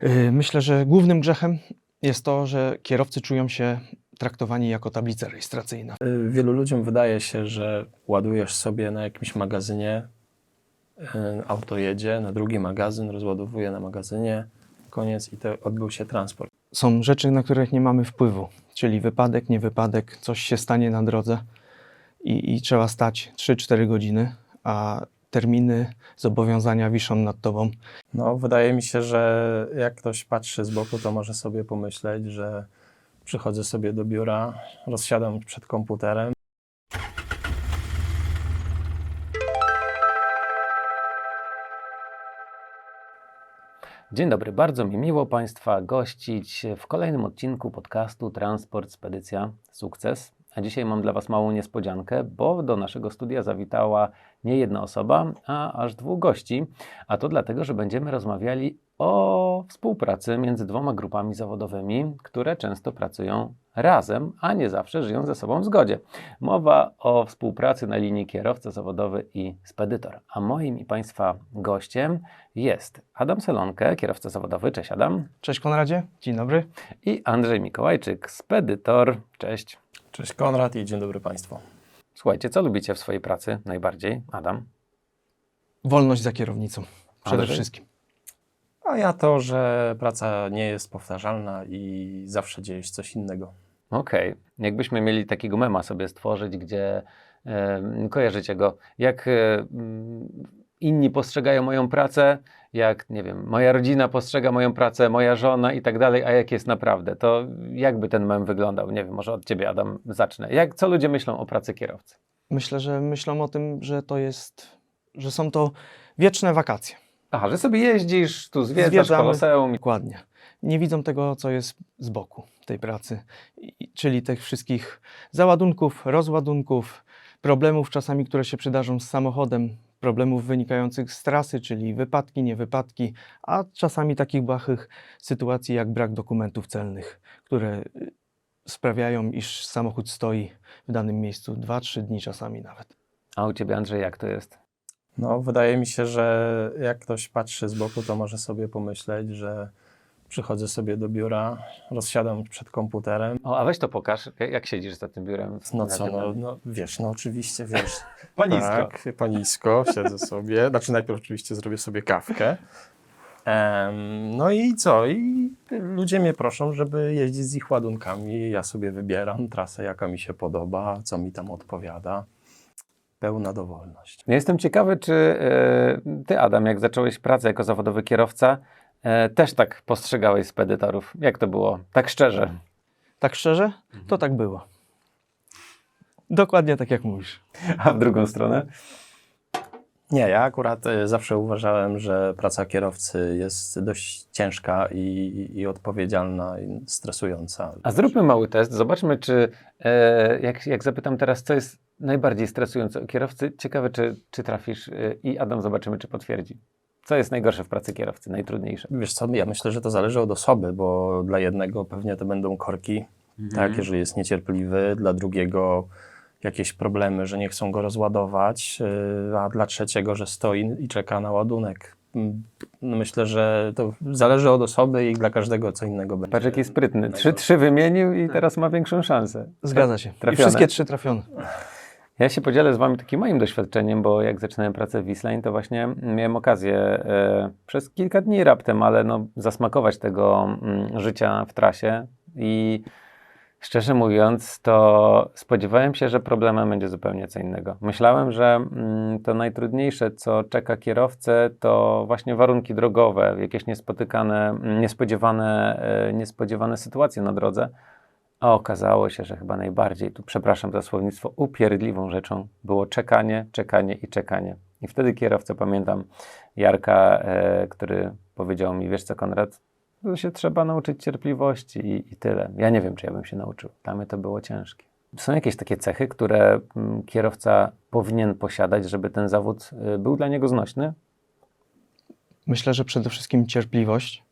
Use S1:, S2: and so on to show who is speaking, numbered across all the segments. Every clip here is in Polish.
S1: Yy, Myślę, że głównym grzechem jest to, że kierowcy czują się traktowani jako tablica rejestracyjna.
S2: Y, Wielu ludziom wydaje się, że ładujesz sobie na jakimś magazynie, y, auto jedzie na drugi magazyn, rozładowuje na magazynie, koniec i to odbył się transport.
S1: Są rzeczy, na których nie mamy wpływu, czyli wypadek, nie wypadek, coś się stanie na drodze i, i trzeba stać 3-4 godziny, a terminy, zobowiązania wiszą nad tobą.
S2: No, wydaje mi się, że jak ktoś patrzy z boku, to może sobie pomyśleć, że przychodzę sobie do biura, rozsiadam przed komputerem,
S3: Dzień dobry, bardzo mi miło Państwa gościć w kolejnym odcinku podcastu Transport Spedycja Sukces. A dzisiaj mam dla Was małą niespodziankę, bo do naszego studia zawitała nie jedna osoba, a aż dwóch gości. A to dlatego, że będziemy rozmawiali o współpracy między dwoma grupami zawodowymi, które często pracują razem, a nie zawsze żyją ze sobą w zgodzie. Mowa o współpracy na linii kierowca zawodowy i spedytor. A moim i Państwa gościem jest Adam Selonkę, kierowca zawodowy. Cześć Adam.
S1: Cześć Konradzie, dzień dobry.
S3: I Andrzej Mikołajczyk, spedytor. Cześć.
S2: Cześć Konrad i dzień dobry Państwu.
S3: Słuchajcie, co lubicie w swojej pracy najbardziej? Adam?
S1: Wolność za kierownicą, przede
S3: Andrzej?
S1: wszystkim.
S2: A ja to, że praca nie jest powtarzalna i zawsze dzieje się coś innego.
S3: Okej. Jakbyśmy mieli takiego mema sobie stworzyć, gdzie e, kojarzycie go, jak e, mm, inni postrzegają moją pracę, jak, nie wiem, moja rodzina postrzega moją pracę, moja żona i tak dalej, a jak jest naprawdę, to jakby ten mem wyglądał? Nie wiem, może od Ciebie, Adam, zacznę. Jak, co ludzie myślą o pracy kierowcy?
S1: Myślę, że myślą o tym, że to jest, że są to wieczne wakacje.
S3: Aha, że sobie jeździsz, tu zwiedzasz
S1: Zwiedzamy.
S3: koloseum.
S1: Dokładnie. Nie widzą tego, co jest z boku tej pracy, I, czyli tych wszystkich załadunków, rozładunków, problemów czasami, które się przydarzą z samochodem, problemów wynikających z trasy, czyli wypadki, niewypadki, a czasami takich błahych sytuacji jak brak dokumentów celnych, które y, sprawiają, iż samochód stoi w danym miejscu 2-3 dni czasami nawet.
S3: A u Ciebie, Andrzej, jak to jest?
S2: No, wydaje mi się, że jak ktoś patrzy z boku, to może sobie pomyśleć, że przychodzę sobie do biura, rozsiadam przed komputerem.
S3: O, a weź to pokaż, jak, siedzisz za tym biurem.
S2: No co, no, no wiesz, no oczywiście, wiesz.
S3: Panisko.
S2: Tak, panisko, siedzę sobie. Znaczy najpierw oczywiście zrobię sobie kawkę. Em, no i co? I ludzie mnie proszą, żeby jeździć z ich ładunkami. Ja sobie wybieram trasę, jaka mi się podoba, co mi tam odpowiada. Pełna dowolność.
S3: Ja jestem ciekawy, czy e, ty, Adam, jak zacząłeś pracę jako zawodowy kierowca, też tak postrzegałeś spedytorów. Jak to było? Tak szczerze.
S1: Tak szczerze, to tak było. Dokładnie tak jak mówisz.
S3: A w drugą stronę?
S2: Nie, ja akurat e, zawsze uważałem, że praca kierowcy jest dość ciężka i, i odpowiedzialna, i stresująca.
S3: A zróbmy mały test. Zobaczmy, czy e, jak, jak zapytam teraz, co jest najbardziej stresujące u kierowcy, ciekawe, czy, czy trafisz e, i Adam zobaczymy, czy potwierdzi. Co jest najgorsze w pracy kierowcy, najtrudniejsze?
S2: Wiesz co, ja myślę, że to zależy od osoby, bo dla jednego pewnie to będą korki, tak, jeżeli jest niecierpliwy, dla drugiego jakieś problemy, że nie chcą go rozładować, yy, a dla trzeciego, że stoi i czeka na ładunek. Mm, Myślę, że to zależy od osoby i dla każdego co innego będzie.
S3: Patrz, jaki sprytny. Trzy, trzy wymienił i teraz ma większą szansę.
S1: Zgadza się. I
S3: Trafione.
S1: wszystkie trzy trafione.
S3: Ja się podzielę z Wami takim moim doświadczeniem, bo jak zaczynałem pracę w Wisline, to właśnie miałem okazję e, przez kilka dni raptem, ale no, zasmakować tego mm, życia w trasie i szczerze mówiąc, to spodziewałem się, że problemem będzie zupełnie co innego. Myślałem, że mm, to najtrudniejsze, co czeka kierowcę, to właśnie warunki drogowe, jakieś niespotykane, mm, niespodziewane, e, niespodziewane sytuacje na drodze. A okazało się, że chyba najbardziej, tu przepraszam za słownictwo, upierdliwą rzeczą było czekanie, czekanie i czekanie. I wtedy kierowca, pamiętam Jarka, e, który powiedział mi, wiesz co Konrad, to się trzeba nauczyć cierpliwości i, i tyle. Ja nie wiem, czy ja bym się nauczył. Dla mnie to było ciężkie. Są jakieś takie cechy, które mm, kierowca powinien posiadać, żeby ten zawód y, był dla niego znośny?
S1: Myślę, że przede wszystkim cierpliwość,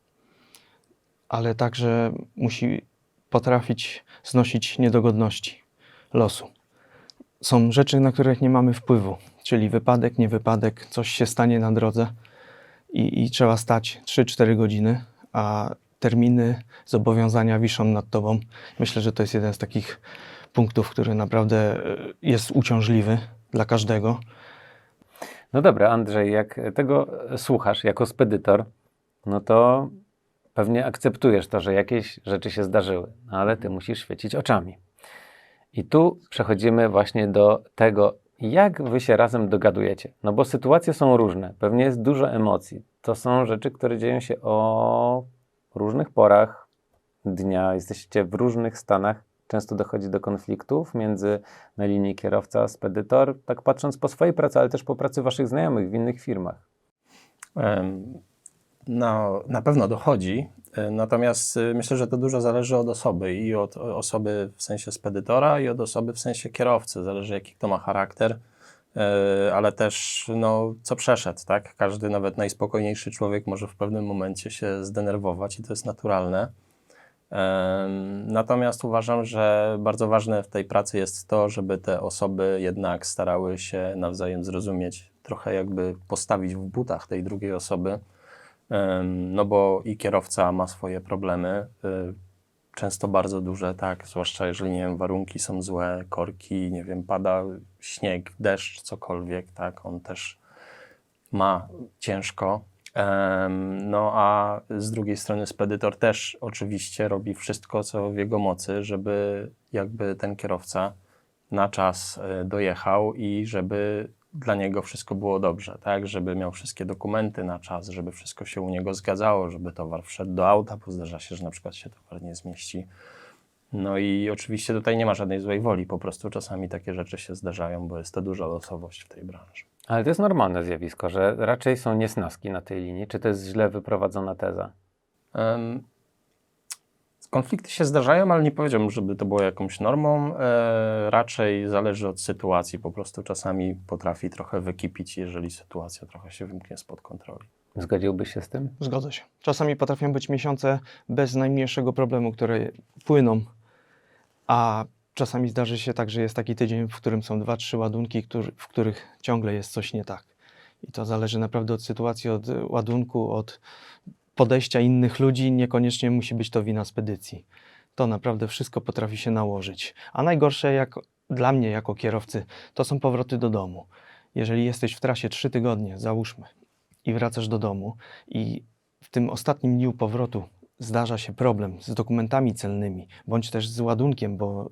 S1: ale także musi potrafić znosić niedogodności losu. Są rzeczy, na których nie mamy wpływu, czyli wypadek, niewypadek, coś się stanie na drodze i, i trzeba stać 3-4 godziny, a terminy, zobowiązania wiszą nad tobą. Myślę, że to jest jeden z takich punktów, który naprawdę e, jest uciążliwy dla każdego.
S3: No dobra, Andrzej, jak tego słuchasz jako spedytor, no to pewnie akceptujesz to, że jakieś rzeczy się zdarzyły, no ale ty musisz świecić oczami. I tu przechodzimy właśnie do tego, jak wy się razem dogadujecie. No bo sytuacje są różne, pewnie jest dużo emocji. To są rzeczy, które dzieją się o różnych porach dnia, jesteście w różnych stanach. Często dochodzi do konfliktów między na linii kierowca, spedytor, tak patrząc po swojej pracy, ale też po pracy waszych znajomych w innych firmach.
S2: No, na pewno dochodzi, e, natomiast e, myślę, że to dużo zależy od osoby i od osoby w sensie spedytora i od osoby w sensie kierowcy. Zależy jaki kto ma charakter, e, ale też no, co przeszedł, tak? Każdy, nawet najspokojniejszy człowiek może w pewnym momencie się zdenerwować i to jest naturalne. Natomiast uważam, że bardzo ważne w tej pracy jest to, żeby te osoby jednak starały się nawzajem zrozumieć, trochę jakby postawić w butach tej drugiej osoby, no bo i kierowca ma swoje problemy, y, często bardzo duże, tak, zwłaszcza jeżeli, nie wiem, warunki są złe, korki, nie wiem, pada śnieg, deszcz, cokolwiek, tak, on też ma ciężko. No a z drugiej strony spedytor też oczywiście robi wszystko, co w jego mocy, żeby jakby ten kierowca na czas e, dojechał i żeby dla niego wszystko było dobrze, tak? Żeby miał wszystkie dokumenty na czas, żeby wszystko się u niego zgadzało, żeby towar wszedł do auta, bo zdarza się, że na przykład się towar nie zmieści. No i oczywiście tutaj nie ma żadnej złej woli, po prostu czasami takie rzeczy się zdarzają, bo jest to duża losowość w tej branży.
S3: Ale to jest normalne zjawisko, że raczej są niesnaski na tej linii. Czy to jest źle wyprowadzona teza?
S2: Em, Konflikty się zdarzają, ale nie powiedziałbym, żeby to było jakąś normą. E, raczej zależy od sytuacji. Po prostu czasami potrafi trochę wykipić, jeżeli sytuacja trochę się wymknie spod kontroli.
S3: Zgodziłbyś się z tym?
S1: Zgodzę się. Czasami potrafią być miesiące bez najmniejszego problemu, które płyną, a czasami zdarzy się tak, że jest taki tydzień, w którym są dwa, trzy ładunki, którzy- w których ciągle jest coś nie tak. I to zależy naprawdę od sytuacji, od ładunku, od podejścia innych ludzi. Niekoniecznie musi być to wina spedycji. To naprawdę wszystko potrafi się nałożyć. A najgorsze jak dla mnie jako kierowcy, to są powroty do domu. Jeżeli jesteś w trasie trzy tygodnie, załóżmy, i wracasz do domu i w tym ostatnim dniu powrotu zdarza się problem z dokumentami celnymi, bądź też z ładunkiem, bo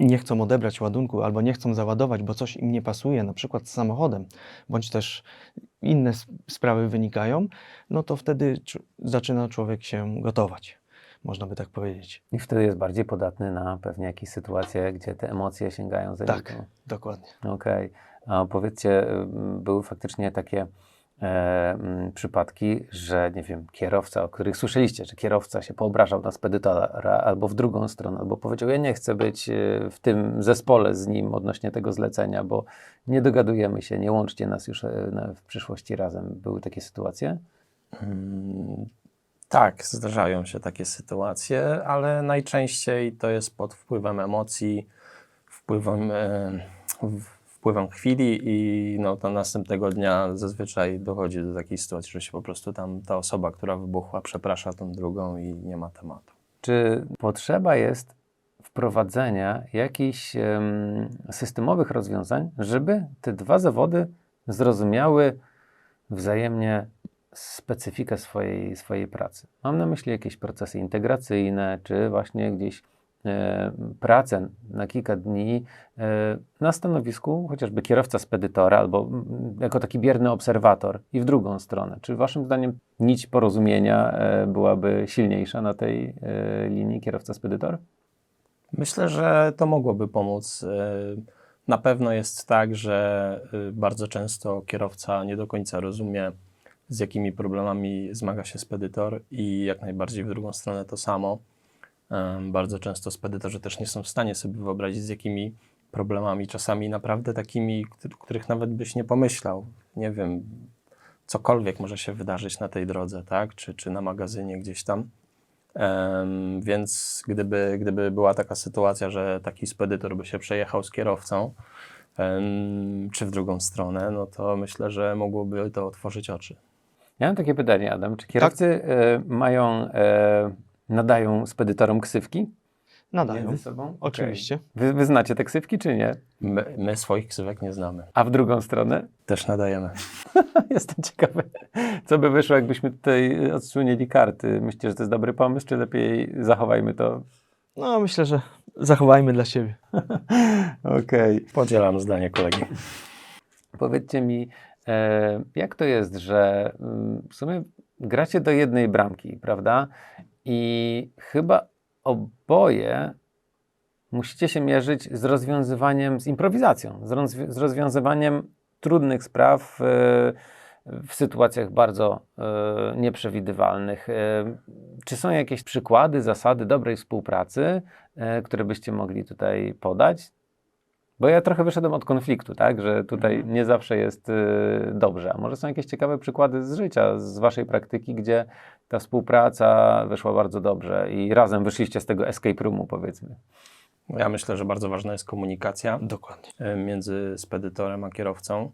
S1: nie chcą odebrać ładunku albo nie chcą załadować, bo coś im nie pasuje, na przykład z samochodem, bądź też inne sprawy wynikają, no to wtedy zaczyna człowiek się gotować, można by tak powiedzieć.
S3: I wtedy jest bardziej podatny na pewnie jakieś sytuacje, gdzie te emocje sięgają za
S1: Tak, dokładnie.
S3: Okej. A powiedzcie, y, były faktycznie takie e, m, przypadki, że nie wiem, kierowca, o których słyszeliście, że kierowca się poobrażał na spedytora albo w drugą stronę, albo powiedział, ja nie chcę być e, w tym zespole z nim odnośnie tego zlecenia, bo nie dogadujemy się, nie łączcie nas już e, w przyszłości razem. Były takie sytuacje?
S2: Mm, Tak, zdarzają się takie sytuacje, ale najczęściej to jest pod wpływem emocji, wpływem, e, wpływem chwili i no, to następnego dnia zazwyczaj dochodzi do takiej sytuacji, że się po prostu tam ta osoba, która wybuchła, przeprasza tą drugą i nie ma tematu.
S3: Czy potrzeba jest wprowadzenia jakichś em, systemowych rozwiązań, żeby te dwa zawody zrozumiały wzajemnie specyfikę swojej, swojej pracy? Mam na myśli jakieś procesy integracyjne, czy właśnie gdzieś pracę na kilka dni e, na stanowisku chociażby kierowca spedytora albo jako taki bierny obserwator i w drugą stronę. Czy waszym zdaniem nić porozumienia e, byłaby silniejsza na tej e, linii kierowca-spedytor?
S2: Myślę, że to mogłoby pomóc. Na pewno jest tak, że bardzo często kierowca nie do końca rozumie, z jakimi problemami zmaga się spedytor, i jak najbardziej w drugą stronę to samo. Bardzo często spedytorzy też nie są w stanie sobie wyobrazić, z jakimi problemami, czasami naprawdę takimi, któ- których nawet byś nie pomyślał. Nie wiem, cokolwiek może się wydarzyć na tej drodze, tak? Czy, czy na magazynie gdzieś tam. Em, więc gdyby, gdyby była taka sytuacja, że taki spedytor by się przejechał z kierowcą, em, czy w drugą stronę, no to myślę, że mogłoby to otworzyć oczy.
S3: Ja mam takie pytanie, Adam. Czy kierowcy e, mają, e, nadają spedytorom ksywki?
S1: Nadają.
S3: Między sobą?
S1: Oczywiście.
S3: Wy, wy znacie te ksywki, czy nie?
S2: My, my swoich ksywek nie znamy.
S3: A w drugą stronę?
S2: Też nadajemy.
S3: Jestem ciekawy, co by wyszło, jakbyśmy tutaj odsunięli karty. Myślicie, że to jest dobry pomysł, czy lepiej zachowajmy to?
S1: No, myślę, że zachowajmy dla siebie.
S3: Okej.
S2: Podzielam zdanie kolegi.
S3: Powiedzcie mi, e, jak to jest, że mm, w sumie gracie do jednej bramki, prawda? I chyba oboje musicie się mierzyć z rozwiązywaniem, z improwizacją, z, z rozwiązywaniem trudnych spraw e, w sytuacjach bardzo e, nieprzewidywalnych. E, Czy są jakieś przykłady, zasady dobrej współpracy, które byście mogli tutaj podać? Bo ja trochę wyszedłem od konfliktu, tak? Że tutaj nie zawsze jest y, dobrze. A może są jakieś ciekawe przykłady z życia, z waszej praktyki, gdzie ta współpraca wyszła bardzo dobrze i razem wyszliście z tego escape roomu, powiedzmy.
S2: Ja myślę, że bardzo ważna jest komunikacja
S1: Dokładnie.
S2: e, między spedytorem a kierowcą,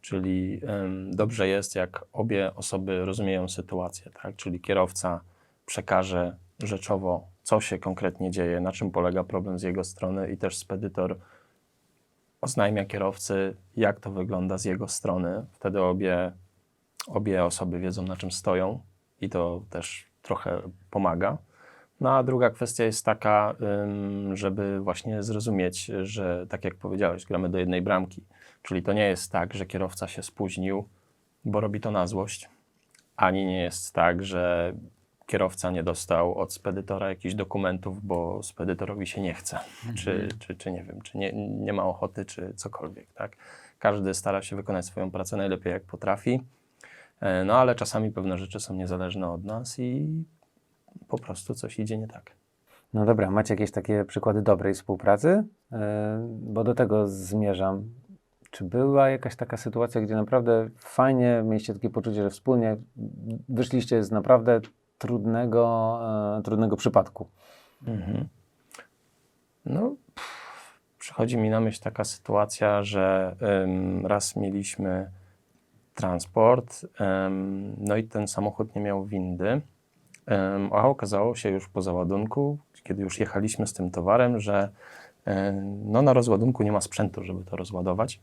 S2: czyli em, dobrze jest, jak obie osoby rozumieją sytuację, tak? Czyli kierowca przekaże rzeczowo, co się konkretnie dzieje, na czym polega problem z jego strony i też spedytor oznajmia kierowcy, jak to wygląda z jego strony. Wtedy obie, obie osoby wiedzą, na czym stoją i to też trochę pomaga. No a druga kwestia jest taka, żeby właśnie zrozumieć, że tak jak powiedziałeś, gramy do jednej bramki. Czyli to nie jest tak, że kierowca się spóźnił, bo robi to na złość, ani nie jest tak, że kierowca nie dostał od spedytora jakichś dokumentów, bo spedytorowi się nie chce, czy, czy, czy nie wiem, czy nie, nie ma ochoty, czy cokolwiek. Tak? Każdy stara się wykonać swoją pracę najlepiej jak potrafi, E, no ale czasami pewne rzeczy są niezależne od nas i po prostu coś idzie nie tak.
S3: No dobra, macie jakieś takie przykłady dobrej współpracy? E, Bo do tego zmierzam. Czy była jakaś taka sytuacja, gdzie naprawdę fajnie mieliście takie poczucie, że wspólnie wyszliście z naprawdę trudnego, e, trudnego przypadku?
S2: Mhm. No, pff, przychodzi mi na myśl taka sytuacja, że ym, raz mieliśmy transport, ym, no i ten samochód nie miał windy, ym, a okazało się już po załadunku, kiedy już jechaliśmy z tym towarem, że ym, no, na rozładunku nie ma sprzętu, żeby to rozładować.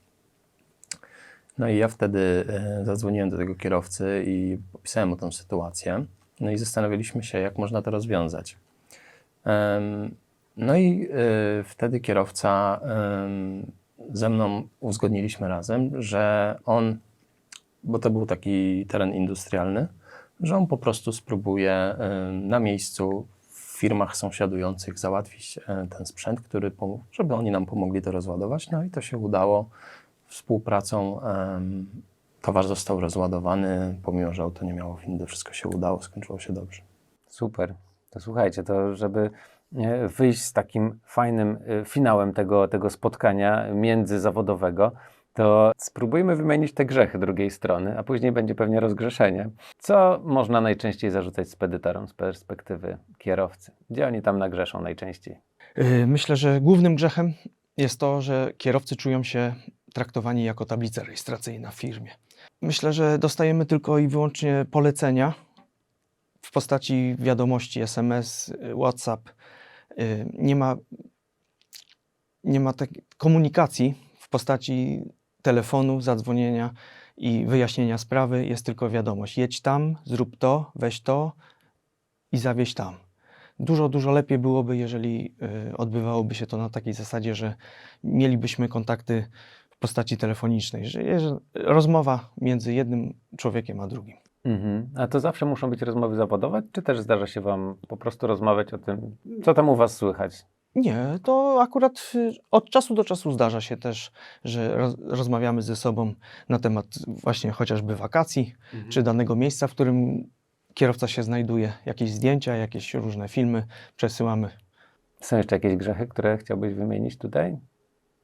S2: No i ja wtedy e, zadzwoniłem do tego kierowcy i opisałem mu tę sytuację. No i zastanawialiśmy się, jak można to rozwiązać. No i y, wtedy kierowca ze mną uzgodniliśmy razem, że on, bo to był taki teren industrialny, że on po prostu spróbuje na miejscu w firmach sąsiadujących załatwić e, ten sprzęt, który, żeby oni nam pomogli to rozładować. No i to się udało. Współpracą towar został rozładowany, pomimo że auto nie miało windy, wszystko się udało, skończyło się dobrze.
S3: Super. To słuchajcie, to żeby e, wyjść z takim fajnym e, finałem tego, tego spotkania międzyzawodowego, to spróbujmy wymienić te grzechy drugiej strony, a później będzie pewnie rozgrzeszenie. Co można najczęściej zarzucać spedytorom z perspektywy kierowcy? Gdzie oni tam nagrzeszą najczęściej?
S1: Y, Myślę, że głównym grzechem jest to, że kierowcy czują się traktowani jako tablica rejestracyjna w firmie. Myślę, że dostajemy tylko i wyłącznie polecenia w postaci wiadomości SMS, y, WhatsApp. Y, Nie ma, nie ma tak, komunikacji w postaci telefonu, zadzwonienia i wyjaśnienia sprawy. Jest tylko wiadomość: jedź tam, zrób to, weź to i zawieź tam. Dużo, dużo lepiej byłoby, jeżeli y, odbywałoby się to na takiej zasadzie, że mielibyśmy kontakty postaci telefonicznej, że jest rozmowa między jednym człowiekiem a drugim.
S3: Mhm. A to zawsze muszą być rozmowy zawodowe, czy też zdarza się Wam po prostu rozmawiać o tym, co tam u Was słychać?
S1: Nie, to akurat y, od czasu do czasu zdarza się też, że roz, rozmawiamy ze sobą na temat właśnie chociażby wakacji, czy danego miejsca, w którym kierowca się znajduje, jakieś zdjęcia, jakieś różne filmy przesyłamy.
S3: Są jeszcze jakieś grzechy, które chciałbyś wymienić tutaj?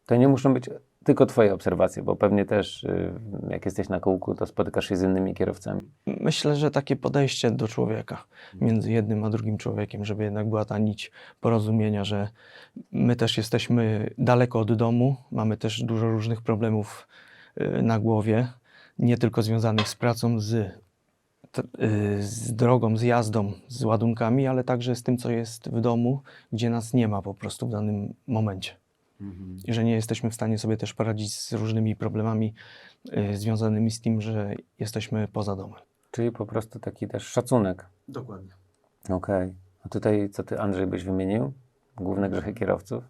S3: To nie muszą być tylko Twoje obserwacje, bo pewnie też, y, jak jesteś na kółku, to spotykasz się z innymi kierowcami.
S1: Myślę, że takie podejście do człowieka, między jednym a drugim człowiekiem, żeby jednak była ta nić porozumienia, że my też jesteśmy daleko od domu, mamy też dużo różnych problemów y, na głowie, nie tylko związanych z pracą, z y, z drogą, z jazdą, z ładunkami, ale także z tym, co jest w domu, gdzie nas nie ma po prostu w danym momencie. I że nie jesteśmy w stanie sobie też poradzić z różnymi problemami y, związanymi z tym, że jesteśmy poza domem.
S3: Czyli po prostu taki też szacunek.
S1: Dokładnie.
S3: Okej. A tutaj co ty, Andrzej, byś wymienił? Główne grzechy kierowców?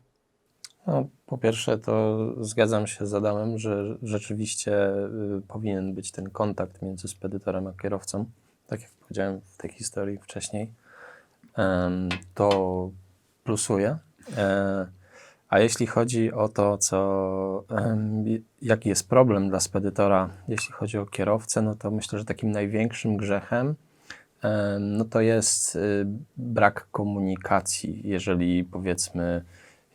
S2: No, po pierwsze, to zgadzam się z Adamem, że rzeczywiście y, powinien być ten kontakt między spedytorem a kierowcą. Tak jak powiedziałem w tej historii wcześniej, Em, to plusuje. E, a jeśli chodzi o to, co, jaki jest problem dla spedytora, jeśli chodzi o kierowcę, no to myślę, że takim największym grzechem em, no to jest y, brak komunikacji. Jeżeli powiedzmy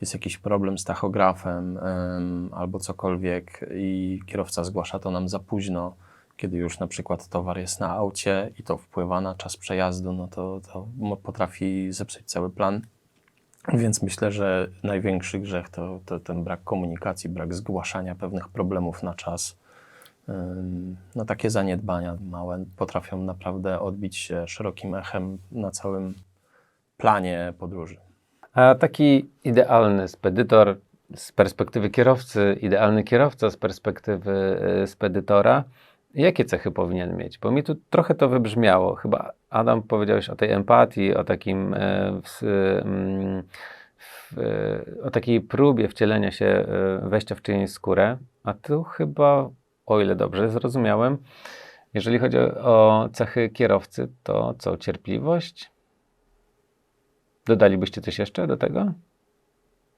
S2: jest jakiś problem z tachografem em, albo cokolwiek i kierowca zgłasza to nam za późno, kiedy już na przykład towar jest na aucie i to wpływa na czas przejazdu, no to, to potrafi zepsuć cały plan. Więc myślę, że największy grzech to, to ten brak komunikacji, brak zgłaszania pewnych problemów na czas. No takie zaniedbania małe potrafią naprawdę odbić się szerokim echem na całym planie podróży.
S3: A taki idealny spedytor z perspektywy kierowcy, idealny kierowca z perspektywy y, spedytora, jakie cechy powinien mieć? Bo mi tu trochę to wybrzmiało. Chyba Adam powiedziałeś o tej empatii, o takim e, ws- mm, w, e, o takiej próbie wcielenia się, e, wejścia w czyjąś skórę, a tu chyba, o ile dobrze zrozumiałem, jeżeli chodzi o cechy kierowcy, to co, cierpliwość? Dodalibyście coś jeszcze do tego?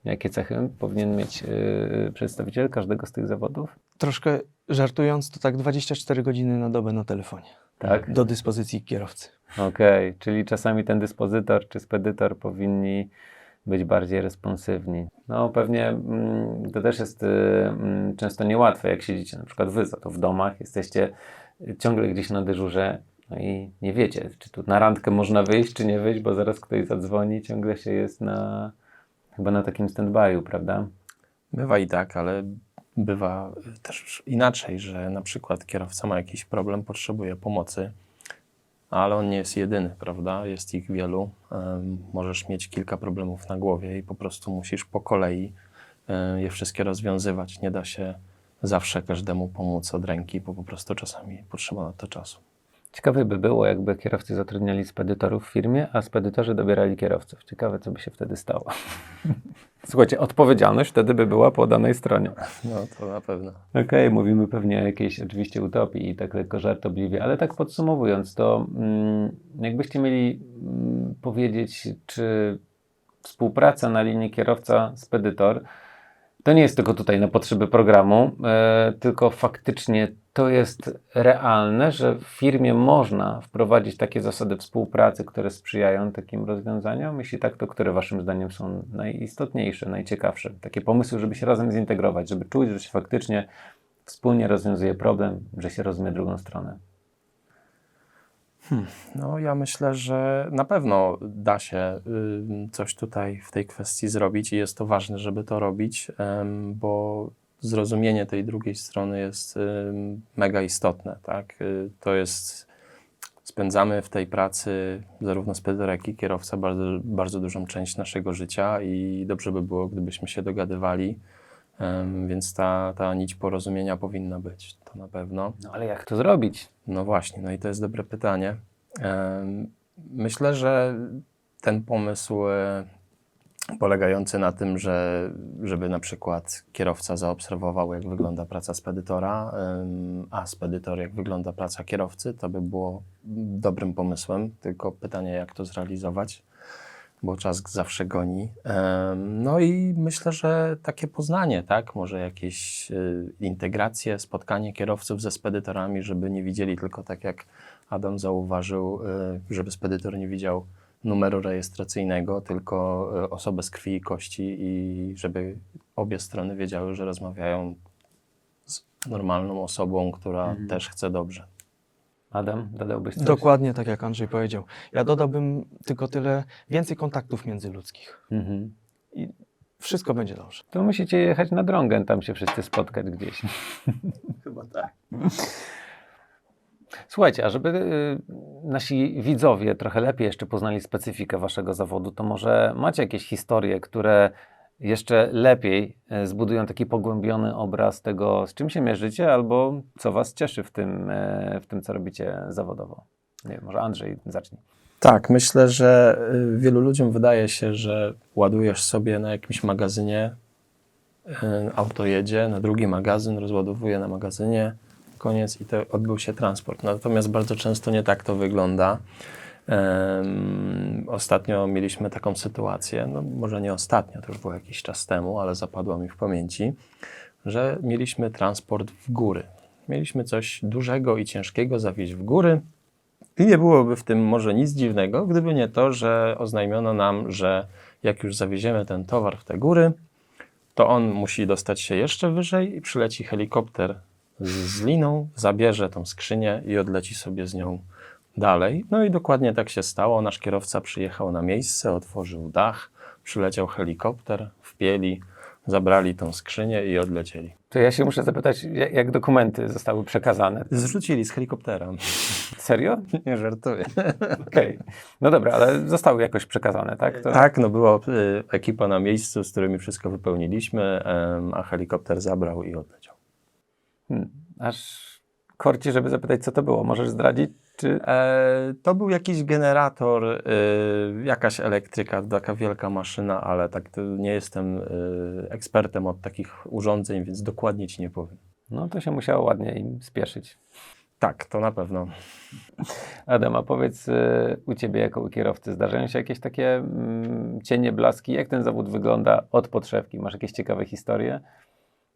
S3: Jakie cechy powinien mieć yy, przedstawiciel każdego z tych zawodów?
S1: Troszkę żartując, to tak 24 godziny na dobę na telefonie
S3: Tak.
S1: do dyspozycji kierowcy.
S3: Okej, czyli czasami ten dyspozytor czy spedytor powinni być bardziej responsywni. No pewnie mm, to też jest y, mm, często niełatwe, jak siedzicie na przykład wy za to w domach, jesteście ciągle gdzieś na dyżurze, no i nie wiecie, czy tu na randkę można wyjść, czy nie wyjść, bo zaraz ktoś zadzwoni, ciągle się jest na chyba na takim stand-by'u, prawda?
S2: Bywa i tak, ale bywa też inaczej, że na przykład kierowca ma jakiś problem, potrzebuje pomocy, ale on nie jest jedyny, prawda? Jest ich wielu. Możesz mieć kilka problemów na głowie i po prostu musisz po kolei je wszystkie rozwiązywać. Nie da się zawsze każdemu pomóc od ręki, bo po prostu czasami potrzeba na to czasu.
S3: Ciekawe by było, jakby kierowcy zatrudniali spedytorów w firmie, a spedytorzy dobierali kierowców. Ciekawe, co by się wtedy stało. Słuchajcie, odpowiedzialność wtedy by była po danej stronie.
S2: No to na pewno.
S3: Okej, mówimy pewnie o jakiejś oczywiście utopii i tak lekko żartobliwie, ale tak podsumowując, to mm, jakbyście mieli mm, powiedzieć, czy współpraca na linii kierowca-spedytor to nie jest tylko tutaj na potrzeby programu, e, tylko faktycznie to jest realne, że w firmie można wprowadzić takie zasady współpracy, które sprzyjają takim rozwiązaniom? Jeśli tak, to które Waszym zdaniem są najistotniejsze, najciekawsze? Takie pomysły, żeby się razem zintegrować, żeby czuć, że się faktycznie wspólnie rozwiązuje problem, że się rozumie drugą stronę.
S2: No, ja myślę, że na pewno da się coś tutaj w tej kwestii zrobić i jest to ważne, żeby to robić, bo zrozumienie tej drugiej strony jest mega istotne, tak? Y, To jest, spędzamy w tej pracy, zarówno spedytor, jak i kierowca, bardzo, bardzo dużą część naszego życia i dobrze by było, gdybyśmy się dogadywali, więc ta, ta nić porozumienia powinna być, to na pewno.
S3: No ale jak to zrobić?
S2: No właśnie, no i to jest dobre pytanie. Myślę, że ten pomysł e, polegający na tym, że żeby na przykład kierowca zaobserwował, jak wygląda praca spedytora, a spedytor, jak wygląda praca kierowcy, to by było dobrym pomysłem. Tylko pytanie, jak to zrealizować, bo czas zawsze goni. No i myślę, że takie poznanie, tak? Może jakieś y, integracje, spotkanie kierowców ze spedytorami, żeby nie widzieli tylko tak jak Adam zauważył, y, żeby spedytor nie widział numeru rejestracyjnego, tylko y, osobę z krwi i kości i żeby obie strony wiedziały, że rozmawiają z normalną osobą, która
S3: Mhm.
S2: też chce dobrze.
S3: Adam, dodałbyś coś?
S1: Dokładnie tak jak Andrzej powiedział. Ja dodałbym tylko tyle, więcej kontaktów międzyludzkich.
S3: Mhm.
S1: Wszystko będzie dobrze.
S3: To musicie jechać na drągę, tam się wszyscy spotkać gdzieś.
S1: Chyba tak.
S3: Słuchajcie, a żeby y, nasi widzowie trochę lepiej jeszcze poznali specyfikę waszego zawodu, to może macie jakieś historie, które jeszcze lepiej y, zbudują taki pogłębiony obraz tego, z czym się mierzycie, albo co was cieszy w tym, y, w tym co robicie zawodowo. Nie wiem, może Andrzej zacznij.
S2: Tak, myślę, że y, wielu ludziom wydaje się, że ładujesz sobie na jakimś magazynie, auto jedzie na drugi magazyn, rozładowuje na magazynie, koniec i to odbył się transport. Natomiast bardzo często nie tak to wygląda. Ostatnio mieliśmy taką sytuację, no może nie ostatnio, to już było jakiś czas temu, ale zapadło mi w pamięci, że mieliśmy transport w góry. Mieliśmy coś dużego i ciężkiego zawieźć w góry, i nie byłoby w tym może nic dziwnego, gdyby nie to, że oznajmiono nam, że jak już zawieziemy ten towar w te góry, to on musi dostać się jeszcze wyżej i przyleci helikopter z liną, zabierze tą skrzynię i odleci sobie z nią dalej. No i dokładnie tak się stało. Nasz kierowca przyjechał na miejsce, otworzył dach, przyleciał helikopter, wpieli, zabrali tą skrzynię i odlecieli.
S3: To ja się muszę zapytać, jak, jak dokumenty zostały przekazane?
S2: Zrzucili z helikoptera.
S3: Serio?
S2: Nie żartuję.
S3: Okej. No dobra, ale zostały jakoś przekazane, tak? To...
S2: Tak, no była y, ekipa na miejscu, z którymi wszystko wypełniliśmy, a helikopter zabrał i odleciał.
S3: Hmm. Aż korci, żeby zapytać, co to było. Możesz zdradzić? Czy...
S2: E, to był jakiś generator, y, jakaś elektryka, taka wielka maszyna, ale tak to nie jestem y, ekspertem od takich urządzeń, więc dokładnie ci nie powiem.
S3: No to się musiało ładnie im spieszyć.
S2: Tak, to na pewno.
S3: Adam, a powiedz y, u Ciebie jako u kierowcy, zdarzają się jakieś takie mm, cienie, blaski? Jak ten zawód wygląda od podszewki? Masz jakieś ciekawe historie?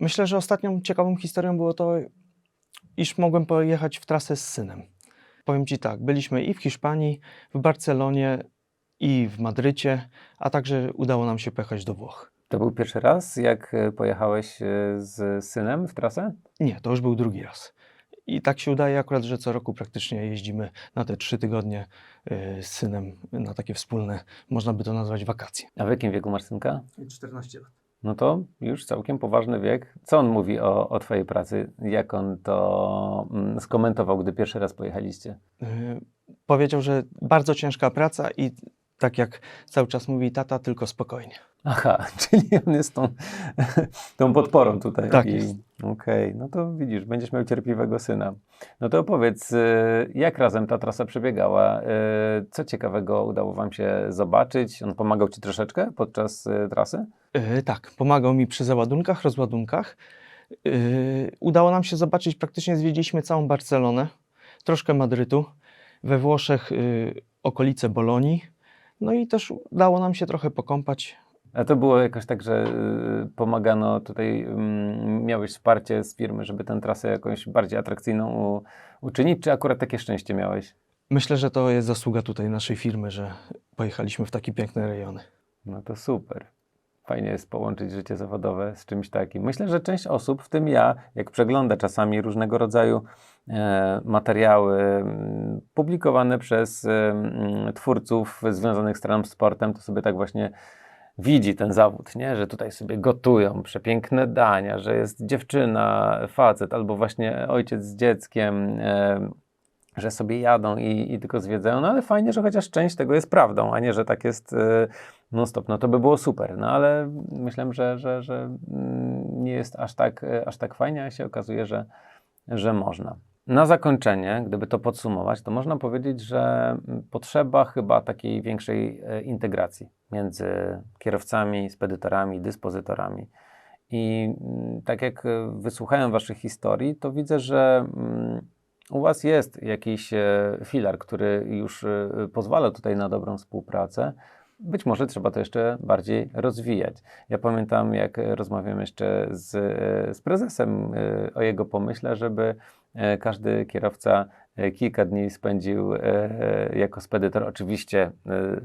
S1: Myślę, że ostatnią ciekawą historią było to, iż mogłem pojechać w trasę z synem. Powiem Ci tak, byliśmy i w Hiszpanii, w Barcelonie i w Madrycie, a także udało nam się pojechać do Włoch.
S3: To był pierwszy raz, jak y, pojechałeś y, z synem w trasę?
S1: Nie, to już był drugi raz. I tak się udaje akurat, że co roku praktycznie jeździmy na te trzy tygodnie y, z synem na takie wspólne, można by to nazwać wakacje.
S3: A w jakim wieku masz synka?
S1: 14 lat.
S3: No to już całkiem poważny wiek. Co on mówi o, o Twojej pracy? Jak on to mm, skomentował, gdy pierwszy raz pojechaliście?
S1: Y, powiedział, że bardzo ciężka praca i tak jak cały czas mówi tata, tylko spokojnie.
S3: Aha, czyli on jest tą, tą podporą tutaj.
S1: Tak
S3: I-
S1: jest.
S3: Okej, no to widzisz, będziesz miał cierpliwego syna. No to opowiedz, y, jak razem ta trasa przebiegała? Y, Co ciekawego udało Wam się zobaczyć? On pomagał Ci troszeczkę podczas y, trasy?
S1: Yy, tak, pomagał mi przy załadunkach, rozładunkach. Yy, udało nam się zobaczyć, praktycznie zwiedziliśmy całą Barcelonę, troszkę Madrytu, we Włoszech yy, okolice Bolonii. No i też udało nam się trochę pokąpać.
S3: A to było jakoś tak, że y, pomagano tutaj, mm, miałeś wsparcie z firmy, żeby tę trasę jakąś bardziej atrakcyjną uczynić, czy akurat takie szczęście miałeś?
S1: Myślę, że to jest zasługa tutaj naszej firmy, że pojechaliśmy w takie piękne rejony.
S3: No to super. Fajnie jest połączyć życie zawodowe z czymś takim. Myślę, że część osób, w tym ja, jak przegląda czasami różnego rodzaju e, materiały mm, publikowane przez e, twórców związanych z transportem, to sobie tak właśnie widzi ten zawód, nie? że tutaj sobie gotują przepiękne dania, że jest dziewczyna, facet albo właśnie ojciec z dzieckiem, e, że sobie jadą i, i tylko zwiedzają, no ale fajnie, że chociaż część tego jest prawdą, a nie, że tak jest e, non stop, no to by było super, no ale myślę, że, że, że mm, nie jest aż tak, e, aż tak fajnie, a się okazuje, że, że można. Na zakończenie, gdyby to podsumować, to można powiedzieć, że mm, potrzeba chyba takiej większej e, integracji między kierowcami, spedytorami, dyspozytorami. I mm, tak jak e, wysłuchałem Waszych historii, to widzę, że mm, u Was jest jakiś e, filar, który już pozwala tutaj na dobrą współpracę. Być może trzeba to jeszcze bardziej rozwijać. Ja pamiętam, jak rozmawiam jeszcze z, z prezesem o jego pomyśle, żeby każdy kierowca e, kilka dni spędził e, e, jako spedytor, oczywiście e,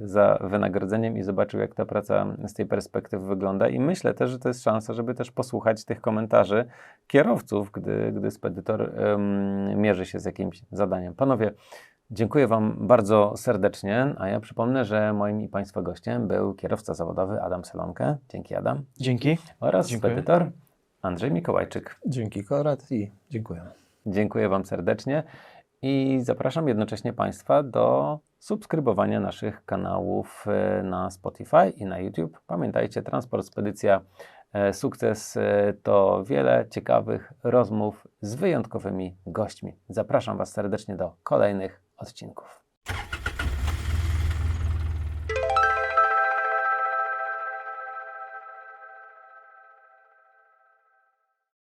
S3: za wynagrodzeniem i zobaczył, jak ta praca z tej perspektywy wygląda. I myślę też, że to jest szansa, żeby też posłuchać tych komentarzy kierowców, gdy, gdy spedytor mierzy się z jakimś zadaniem. Panowie, dziękuję Wam bardzo serdecznie, a ja przypomnę, że moim i Państwa gościem był kierowca zawodowy Adam Selonkę. Dzięki Adam.
S1: Dzięki.
S3: Oraz
S1: Dziękuję.
S3: spedytor Andrzej Mikołajczyk.
S2: Dzięki Konrad i dziękuję.
S3: Dziękuję Wam serdecznie I zapraszam jednocześnie Państwa do subskrybowania naszych kanałów e, na Spotify i na YouTube. Pamiętajcie, Transport Spedycja e, Sukces e, to wiele ciekawych rozmów z wyjątkowymi gośćmi. Zapraszam Was serdecznie do kolejnych odcinków.